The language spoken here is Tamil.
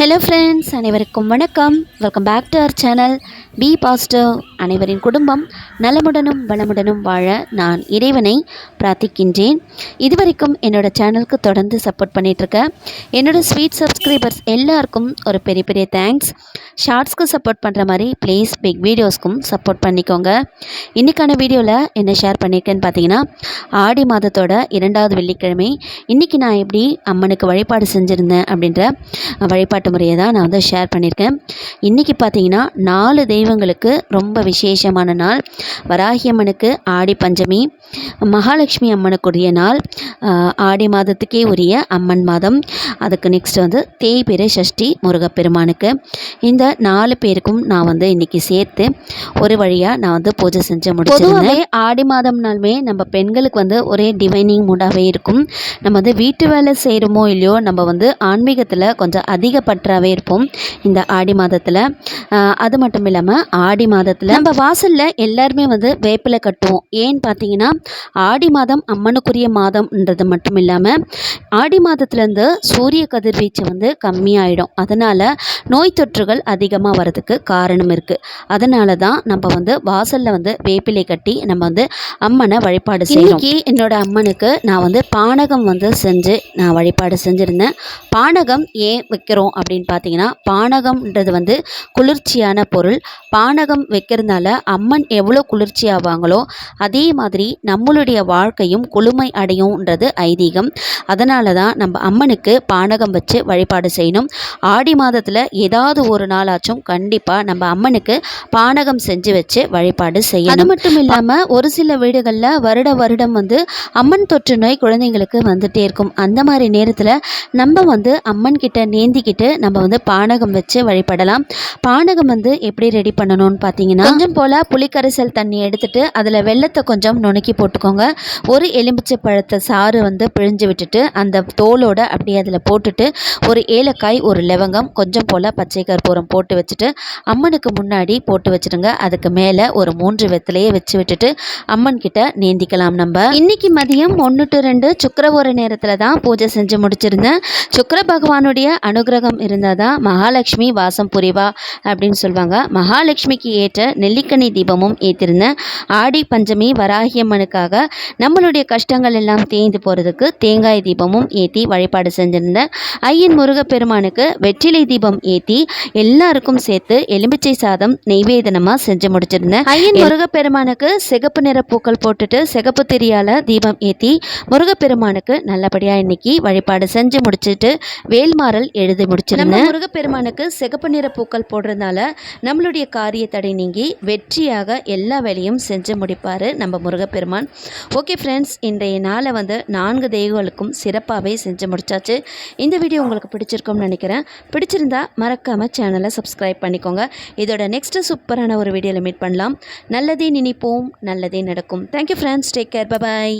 ஹலோ ஃப்ரெண்ட்ஸ் அனைவருக்கும் வணக்கம். Welcome back to our channel be positive அனைவரின் குடும்பம். நலமுடனும் வளமுடனும் வாழ நான் இறைவனை பிரார்த்திக்கின்றேன். இதுவரைக்கும் என்னோடய சேனலுக்கு தொடர்ந்து சப்போர்ட் பண்ணிகிட்ருக்க என்னோடய ஸ்வீட் சப்ஸ்கிரைபர்ஸ் எல்லாருக்கும் ஒரு பெரிய பெரிய தேங்க்ஸ் ஷார்ட்ஸ்க்கு சப்போர்ட் பண்ணுற மாதிரி ப்ளீஸ் பிக் வீடியோஸ்க்கும் சப்போர்ட் பண்ணிக்கோங்க. இன்றைக்கான வீடியோவில் என்ன ஷேர் பண்ணியிருக்கேன்னு பார்த்தீங்கன்னா ஆடி மாதத்தோட இரண்டாவது வெள்ளிக்கிழமை. இன்றைக்கி நான் எப்படி அம்மனுக்கு வழிபாடு செஞ்சுருந்தேன் அப்படின்ற வழிபாட்டு முறையை தான் நான் வந்து ஷேர் பண்ணியிருக்கேன். இன்றைக்கி பார்த்தீங்கன்னா நாலு தெய்வங்களுக்கு ரொம்ப விசேஷமான நாள். வராகி அம்மனுக்கு ஆடி பஞ்சமி மகாலட்சுமி அம்மனுக்குரிய நாள் ஆஹ், ஆடி மாதத்துக்கே உரிய அம்மன் மாதம். அதுக்கு நெக்ஸ்ட் வந்து தேய்பிறை சஷ்டி முருகப்பெருமானுக்கு. இந்த நாலு பேருக்கும் நான் வந்து இன்றைக்கி சேர்த்து ஒரு வழியாக நான் வந்து பூஜை செஞ்சு முடிச்சிருந்தேன். ஆடி மாதம்னாலுமே நம்ம பெண்களுக்கு வந்து ஒரே டிவைனிங் மூடாகவே இருக்கும். நம்ம வந்து வீட்டு வேலை செய்கிறோமோ இல்லையோ நம்ம வந்து ஆன்மீகத்தில் கொஞ்சம் அதிகப்பட்ட பற்றாவே இருப்போம். இந்த ஆடி மாதத்தில் அது மட்டும் இல்லாமல் ஆடி மாதத்தில் நம்ம வாசலில் எல்லாருமே வந்து வேப்பிலை கட்டுவோம். ஏன்னு பார்த்தீங்கன்னா ஆடி மாதம் அம்மனுக்குரிய மாதம்ன்றது மட்டும் இல்லாமல் ஆடி மாதத்துலேருந்து சூரிய கதிர்வீச்சு வந்து கம்மியாயிடும். அதனால் நோய் தொற்றுகள் அதிகமாக வரதுக்கு காரணம் இருக்குது அதனால தான் நம்ம வந்து வாசலில் வந்து வேப்பிலை கட்டி நம்ம வந்து அம்மனை வழிபாடு செய்யணும் என்னோட அம்மனுக்கு நான் வந்து பானகம் வந்து செஞ்சு நான் வழிபாடு செஞ்சுருந்தேன். பானகம் ஏன் வைக்கிறோம் அப்படின்னு பார்த்தீங்கன்னா பானகம்ன்றது வந்து குளிர்ச்சியான பொருள். பானகம் வைக்கிறதுனால அம்மன் எவ்வளோ குளிர்ச்சி ஆவாங்களோ அதே மாதிரி நம்மளுடைய வாழ்க்கையும் குளுமை அடையும்ன்றது ஐதீகம். அதனால தான் நம்ம அம்மனுக்கு பானகம் வச்சு வழிபாடு செய்யணும். ஆடி மாதத்தில் ஏதாவது ஒரு நாளாச்சும் கண்டிப்பாக நம்ம அம்மனுக்கு பானகம் செஞ்சு வச்சு வழிபாடு செய்யணும். அது மட்டும் இல்லாமல் ஒரு சில வீடுகளில் வருட வருடம் வந்து அம்மன் தொற்று நோய் குழந்தைங்களுக்கு வந்துட்டே இருக்கும். அந்த மாதிரி நேரத்தில் நம்ம வந்து அம்மன் கிட்ட நேந்திக்கிட்டு நம்ம வந்து பானகம் வச்சு வழிபடலாம். பானகம் வந்து எப்படி ரெடி பண்ணணும்னு பார்த்தீங்கன்னா கொஞ்சம் போல் புளிக்கரைசல் தண்ணி எடுத்துட்டு அதில் வெள்ளத்தை கொஞ்சம் நுணுக்கி போட்டுக்கோங்க. ஒரு எலுமிச்சை பழத்தை சாறு வந்து பிழிஞ்சு விட்டுட்டு அந்த தோலோட அப்படியே அதில் போட்டுட்டு ஒரு ஏலக்காய் ஒரு லவங்கம் கொஞ்சம் போல் பச்சை கற்பூரம் போட்டு வச்சுட்டு அம்மனுக்கு முன்னாடி போட்டு வச்சுடுங்க அதுக்கு மேலே ஒரு மூன்று வெத்திலையே வச்சு விட்டுட்டு அம்மன் கிட்ட நீந்திக்கலாம் நம்ம. இன்னைக்கு மதியம் ஒன்று டு ரெண்டு சுக்கரவோர நேரத்தில் தான் பூஜை செஞ்சு முடிச்சிருந்தேன். சுக்கர பகவானுடைய அனுகிரகம் இருந்தால் தான் மகாலட்சுமி வாசம் புரிவா அப்படின்னு சொல்லுவாங்க மகாலட்சுமிக்கு ஏற்ற நெல்லிக்கனி தீபமும் ஏற்றிருந்தேன் ஆடி பஞ்சமி வராகியம்மனுக்காக நம்மளுடைய கஷ்டங்கள் எல்லாம் தேய்ந்து போகிறதுக்கு தேங்காய் தீபமும் ஏற்றி வழிபாடு செஞ்சுருந்தேன் ஐயன் முருகப்பெருமானுக்கு வெற்றிலை தீபம் ஏற்றி எல்லாருக்கும் சேர்த்து எலுமிச்சை சாதம் நெய்வேதனமாக செஞ்சு முடிச்சிருந்தேன் ஐயன் முருகப்பெருமானுக்கு சிகப்பு நிற பூக்கள் போட்டுட்டு சிகப்பு திரியால தீபம் ஏற்றி முருகப்பெருமானுக்கு நல்லபடியாக இன்னைக்கு வழிபாடு செஞ்சு முடிச்சிட்டு வேல்மாறல் எழுதி முடிச்சிருந்தேன் முருகப்பெருமானுக்கு சிகப்பு நிற பூக்கள் போடுறதுனால நம்மளுடைய காரிய தடை நீங்கி வெற்றியாக எல்லா வேலையும் செஞ்சு முடிப்பார் நம்ம முருகப்பெருமான். ஓகே ஃப்ரெண்ட்ஸ் இன்றைய நாளை வந்து நான்கு தெய்வங்களுக்கும் சிறப்பாகவே செஞ்சு முடிச்சாச்சு. இந்த வீடியோ உங்களுக்கு பிடிச்சிருக்கும்னு நினைக்கிறேன். பிடிச்சிருந்தா மறக்காமல் சேனலை சப்ஸ்கிரைப் பண்ணிக்கோங்க. இதோட நெக்ஸ்ட்டு சூப்பரான ஒரு வீடியோவில் மீட் பண்ணலாம். நல்லதே நினைப்போம் நல்லதே நடக்கும். Thank you friends take care bye bye